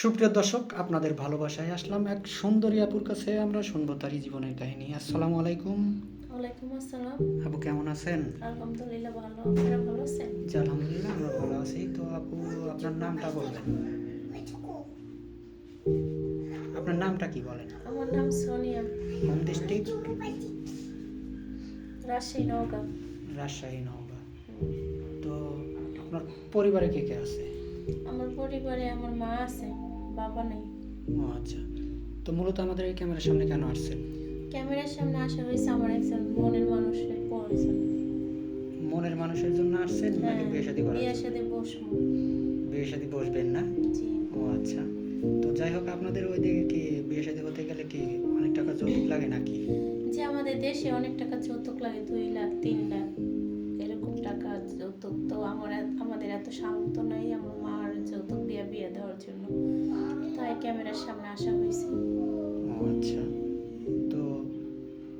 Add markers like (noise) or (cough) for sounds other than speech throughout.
সুপ্রিয় দর্শক আপনাদের ভালোবাসায় আসলাম এক সুন্দরী আপুর কাছে। আমরা শুনব তারই জীবনের কাহিনী। আসসালামু আলাইকুম। ওয়ালাইকুম আসসালাম। আপু কেমন আছেন? আলহামদুলিল্লাহ ভালো। আপনারা ভালো আছেন? জি আলহামদুলিল্লাহ আমরা ভালো আছি। তো আপু আপনার নামটা বলবেন। আপনার নামটা কি বলেন? আমার নাম সোনিয়া। Home district? রাজশাহী নওগাঁ। রাজশাহী নওগাঁ। তো আপনার পরিবারে কে কে আছে? আমার পরিবারে আমার মা আছে বাবা নেই। ও আচ্ছা। তো মূলত আমাদের এই ক্যামেরার সামনে কেন আসছেন? ক্যামেরার সামনে আসা হয়েছে আমার একজন মনের মানুষের প্রয়োজন মনের মানুষের জন্য আসছেন হ্যাঁ নাকি বিয়ে শাদী করার জন্য? সাথে বসবো। বিয়ে শাদী বসবেন না? জি। ও আচ্ছা। তো যাই হোক আপনাদের ওইদিকে কি বিয়ে শাদী হতে গেলে কি অনেক টাকা যৌতুক লাগে নাকি? যে আমাদের দেশে অনেক টাকা যৌতুক লাগে দুই লাখ তিন যৌতুক তো আমার আমাদের এত সামর্থ্য নাই আমার মার যৌতুক দিয়ে বিয়ে দেওয়ার জন্য। তাই ক্যামেরার সামনে আসা হয়েছে। আচ্ছা। তো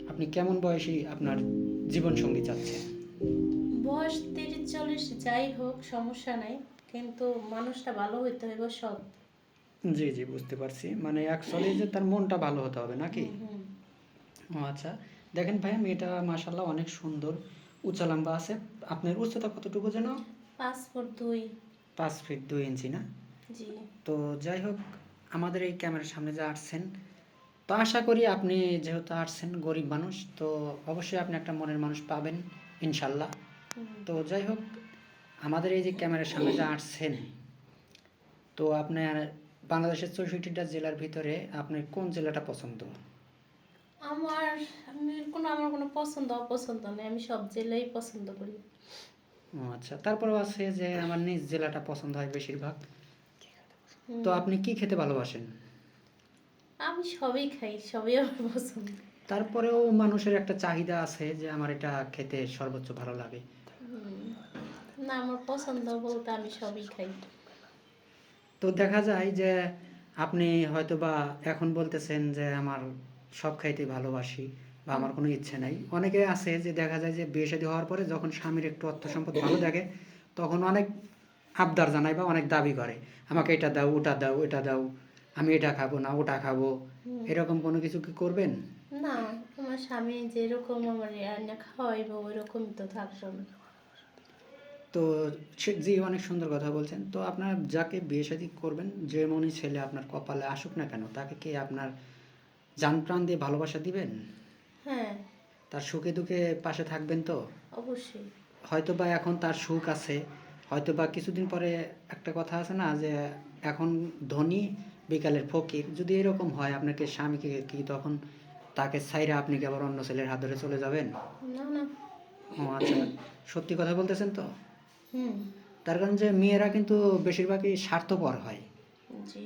আপনি কেমন বয়সী আপনার জীবন সঙ্গী চাচ্ছেন? বয়স তিরিশ চল্লিশ যাই হোক সমস্যা নাই। কিন্তু মানুষটা ভালো হইতে হইব সব জি জি বুঝতে পারছি। মানে অ্যাকচুয়ালি যে তার মনটা ভালো হতে হবে নাকি? ও আচ্ছা। দেখেন ভাই মেয়েটা মাশাল্লাহ অনেক সুন্দর। উঁচা লম্বা আছে। আপনার উচ্চতা কতটুকু যেন? পাঁচ ফুট দুই। পাঁচ ফিট দুই ইঞ্চি না? জি। তো যাই হোক আমাদের এই ক্যামেরার সামনে যে আসছেন তো আশা করি আপনি যেহেতু আসছেন গরিব মানুষ তো অবশ্যই আপনি একটা মনের মানুষ পাবেন ইনশাল্লাহ। তো যাই হোক আমাদের এই যে ক্যামেরার সামনে যে আসছেন তো আপনার বাংলাদেশের চৌষট্টিটা জেলার ভিতরে আপনার কোন জেলাটা পছন্দ? আমার আমি পছন্দ অপছন্দ নেই আমি সব জেলাই পছন্দ করি। আচ্ছা তারপরেও আছে যে আমার নিজ জেলাটা পছন্দ হয় বেশিরভাগ। তো আপনি কি খেতে ভালোবাসেন? আমি সবই খাই সবই আমার পছন্দ। তারপরেও মানুষের একটা চাহিদা আছে যে আমার এটা খেতে সর্বোচ্চ ভালো লাগে। না আমার পছন্দ বলতে আমি সবই খাই। তো দেখা যায় যে আপনি হয়তো বা এখন বলতেছেন যে আমার সব খাইতে ভালোবাসি। বা আমার কোনো ইচ্ছে নাই। অনেকে আছে যে দেখা যায় যে বিয়ে শাদী হওয়ার পরে যখন স্বামীর একটু অর্থ সম্পদ (coughs) ভালো থাকে তখন অনেক আবদার জানায় বা অনেক দাবি করে। আমাকে এটা দাও ওটা দাও এটা দাও আমি এটা খাব না ওটা খাব। এরকম কোনো কিছু কি করবেন? না স্বামী যেরকম আমার রান্না খাওয়াইবো তো থাকব তো জি অনেক সুন্দর কথা বলছেন। তো আপনার যাকে বিয়ে শাদী করবেন যে মনে ছেলে আপনার কপালে আসুক না কেন তাকে কি আপনার জান প্রাণ দিয়ে ভালোবাসা দিবেন? হ্যাঁ। তার সুখে দুঃখে পাশে থাকবেন তো? অবশ্যই। হয়তো বা এখন তার সুখ আছে। হয়তো বা কিছুদিন পরে একটা কথা আছে না যে এখন ধনী বিকালের ফকির। যদি এরকম হয় আপনাকে স্বামীকে কি তখন তাকে ছাইরা আপনি কি আবার অন্য ছেলের হাত ধরে চলে যাবেন? না না। ও আচ্ছা সত্যি কথা বলতেছেন তো? হুম। তার কারণ যে মেয়েরা কিন্তু বেশিরভাগই স্বার্থপর হয়। জি।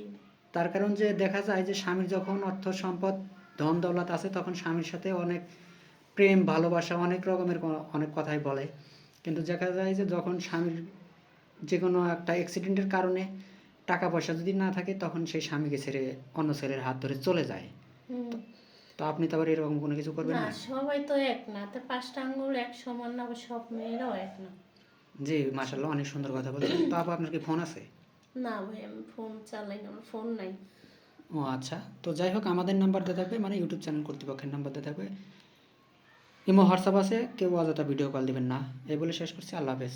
তার কারণ যে দেখা যায় যে স্বামীর যখন অর্থ সম্পদ ধন দৌলত আছে তখন স্বামীর সাথে অনেক প্রেম ভালোবাসা অনেক রকমের অনেক কথাই বলে। কিন্তু দেখা যায় যে যখন স্বামীর যে কোনো একটা অ্যাক্সিডেন্টের কারণে টাকা পয়সা যদি না থাকে তখন সেই স্বামীকে ছেড়ে অন্য ছেলের হাত ধরে চলে যায়। তো আপনি তো আবার এরকম কোনো কিছু করবেন না সবাই তো এক না তো পাঁচটা আঙ্গুল এক সমান না সব মেয়েরাও এক না। জি মাসাল্লাহ অনেক সুন্দর কথা বলছেন। তো আপনার কি ফোন আছে? না ভাই আমি ফোন চালাই না আমার ফোন নাই। ও আচ্ছা। তো যাই হোক আমাদের নাম্বার দেওয়া থাকবে মানে ইউটিউব চ্যানেল কর্তৃপক্ষের নাম্বার দেওয়া থাকবে। ইমো হোয়াটসঅ্যাপ আছে, কেউ অযথা ভিডিও কল দেবেন না। এই বলে শেষ করছি। আল্লাহ হাফেজ।